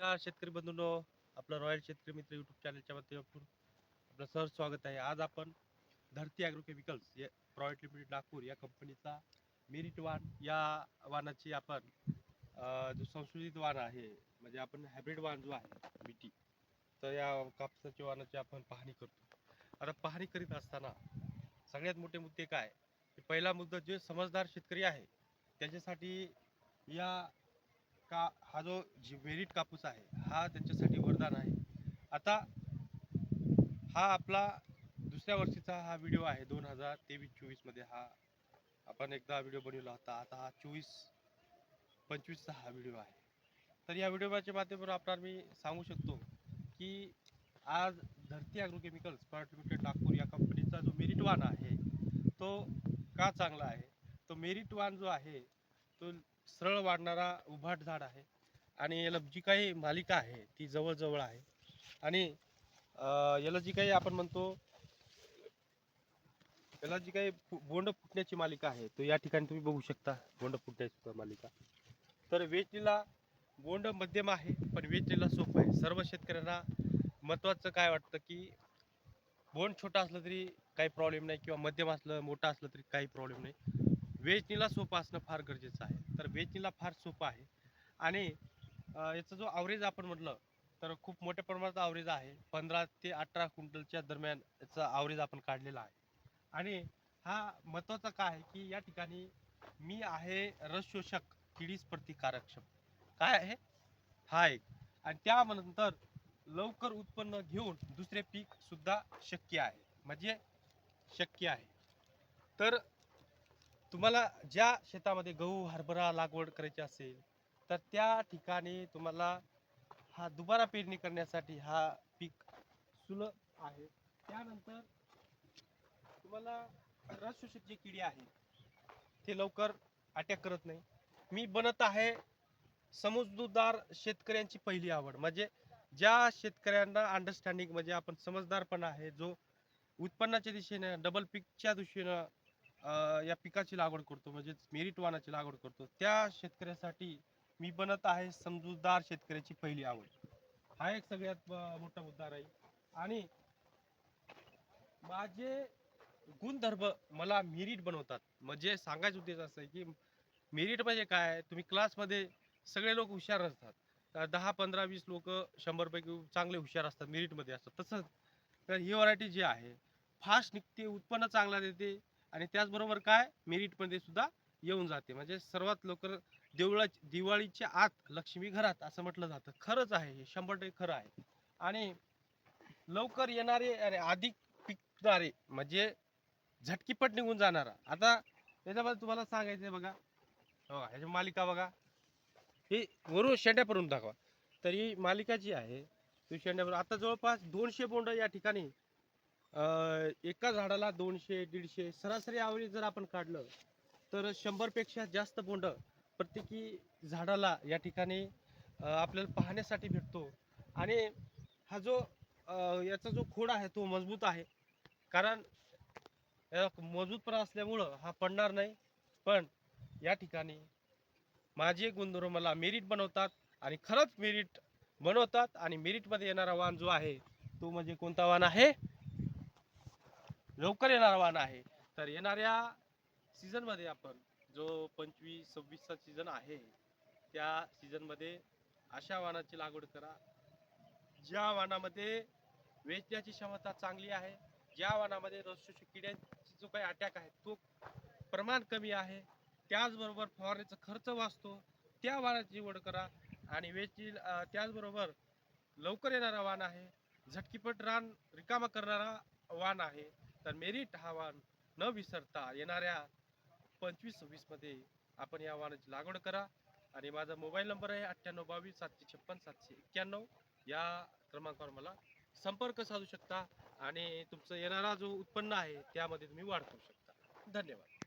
नमस्कार शेतकरी बंधूंनो आपलं रॉयल शेतकरी मित्र युट्यूब चॅनलच्या माध्यमातून आपलं सहज स्वागत आहे. आज आपण धरती ॲग्रो केमिकल्स या प्रायव्हेट लिमिटेड नागपूर या कंपनीचा मेरिट वाण या वाणाची आपण जो संशोधित वाण आहे म्हणजे आपण हायब्रिड वाण जो आहे बीटी तर या कापसाच्या वाणाची आपण पाहणी करतो. आता पाहणी करीत असताना सगळ्यात मोठे मुद्दे काय? पहिला मुद्दा जे समजदार शेतकरी आहे त्याच्यासाठी या का हा जो जी मेरिट कापूस आहे हा त्यांच्यासाठी वरदान आहे. आता हा आपला दुसऱ्या वर्षीचा हा व्हिडिओ आहे दोन हजार तेवीस चोवीसमध्ये हा आपण एकदा व्हिडिओ बनवला होता. आता हा चोवीस पंचवीसचा हा व्हिडिओ आहे. तर या व्हिडिओच्या माध्यमातून आपल्याला मी सांगू शकतो की आज Dharti agro chemicals private limited Nagpur या कंपनीचा जो मेरिटवान आहे तो का चांगला आहे? तो मेरिटवान जो आहे तो सरळ वाढणारा उभाट झाड आहे. आणि याला जी काही मालिका आहे ती जवळजवळ आहे. आणि याला जी काही आपण म्हणतो याला जी काही बोंड फुटण्याची मालिका आहे तो या ठिकाणी तुम्ही बघू शकता बोंड फुटण्याची मालिका. तर वेचणीला बोंड मध्यम आहे पण वेचणीला सोपं आहे. सर्व शेतकऱ्यांना महत्त्वाचं काय वाटतं की बोंड छोटा असलं तरी काही प्रॉब्लेम नाही किंवा मध्यम असलं मोठं असलं तरी काही प्रॉब्लेम नाही. वेचणीला सोपं असणं फार गरजेचं आहे. तर वेचणीला फार सोपं आहे. आणि याचा जो आवरेज आपण म्हटलं तर खूप मोठ्या प्रमाणात आवरेज आहे. पंधरा ते अठरा क्विंटलच्या दरम्यान याचा आवरेज आपण काढलेला आहे. आणि हा महत्त्वाचा काय आहे की या ठिकाणी मी आहे रस शोषक किडीस प्रतिकारक्षम. काय आहे? हा एक. आणि त्यानंतर लवकर उत्पन्न घेऊन दुसरे पीक सुद्धा शक्य आहे. म्हणजे शक्य आहे. तर तुम्हाला ज्या शेतामध्ये गहू हरभरा लागवड करायची असेल तर त्या ठिकाणी तुम्हाला हा दुबारा पेरणी करण्यासाठी हा पीक सुलभ आहे. त्यानंतर तुम्हाला रस शोषक जे किडी आहे ते लवकर अटॅक करत नाही. मी बनत आहे समजूतदार शेतकऱ्यांची पहिली आवड. म्हणजे ज्या शेतकऱ्यांना अंडरस्टँडिंग म्हणजे आपण समजदारपणा आहे जो उत्पन्नाच्या दिशेनं डबल पीकच्या दिशेनं अं, या पिकाची लागवड करतो म्हणजे मेरिट वाणाची लागवड करतो. त्या शेतकऱ्यासाठी मी बनत आहे समजूतदार शेतकऱ्याची पहिली आवड. हा एक सगळ्यात अं, मोठा मुद्दा राहील. आणि माझे गुणधर्म मला मेरिट बनवतात. म्हणजे सांगायचं उद्देश असं आहे की मेरिट म्हणजे काय? तुम्ही क्लासमध्ये सगळे लोक हुशार असतात. तर दहा पंधरा वीस लोक शंभर पैकी चांगले हुशार असतात मेरिटमध्ये असतात. तसंच तर ही व्हरायटी जी आहे फास्ट निघते उत्पन्न चांगला देते आणि त्याचबरोबर काय? मेरिटमध्ये सुद्धा येऊन जाते. म्हणजे सर्वात लवकर देवळा दिवाळीच्या आत लक्ष्मी घरात असं म्हटलं जातं. खरंच आहे हे. शंभर टक्के खरं आहे. आणि लवकर येणारे आणि अधिक पिकणारे म्हणजे झटकीपट निघून जाणारा. आता त्याच्यामध्ये तुम्हाला सांगायचं आहे बघा. हो ह्याची मालिका बघा. ही वरून शेंड्यापर्यंत दाखवा. तर ही मालिका जी आहे ती शेंड्यापर्यंत आता जवळपास दोनशे बोंड या ठिकाणी अं, एका झाडाला दोनशे दीडशे सरासरी आवळी जर आपण काढलं तर शंभरपेक्षा जास्त बोंड प्रत्येकी झाडाला या ठिकाणी अं, आपल्याला पाहण्यासाठी भेटतो. आणि हा जो अं, याचा जो खोड आहे तो मजबूत आहे. कारण याला मजबूतपणा असल्यामुळं हा पडणार नाही. पण या ठिकाणी माझे गुणधर्म मला मेरिट बनवतात आणि खरंच मेरिट बनवतात. आणि मेरिटमध्ये येणारा वाण जो आहे तो म्हणजे कोणता वाण आहे? लवकर येणारा वाण आहे. तर येणाऱ्या सीझनमध्ये आपण जो पंचवीस सव्वीसचा सीझन आहे त्या सीझनमध्ये अशा वाणाची लागवड करा. ज्या वाणामध्ये वेचण्याची क्षमता चांगली आहे ज्या वाणामध्ये रसशोषक किड्यांची जो काही अटॅक आहे तो प्रमाण कमी आहे त्याचबरोबर फवारणीचा खर्च वाचतो त्या वाणाची निवड करा आणि वेचील त्याचबरोबर लवकर येणारा वाण आहे. झटकीपट रान रिकामा करणारा वाण आहे. तर मेरिट हा वाण न विसरता येणाऱ्या पंचवीस सव्वीसमध्ये आपण या वाणाची लागवड करा. आणि माझा मोबाईल नंबर आहे अठ्ठ्याण्णव बावीस सातशे छप्पन सातशे एक्क्याण्णव. या क्रमांकावर मला संपर्क साधू शकता आणि तुमचं येणारा जो उत्पन्न आहे त्यामध्ये तुम्ही वाढ करू शकता. धन्यवाद.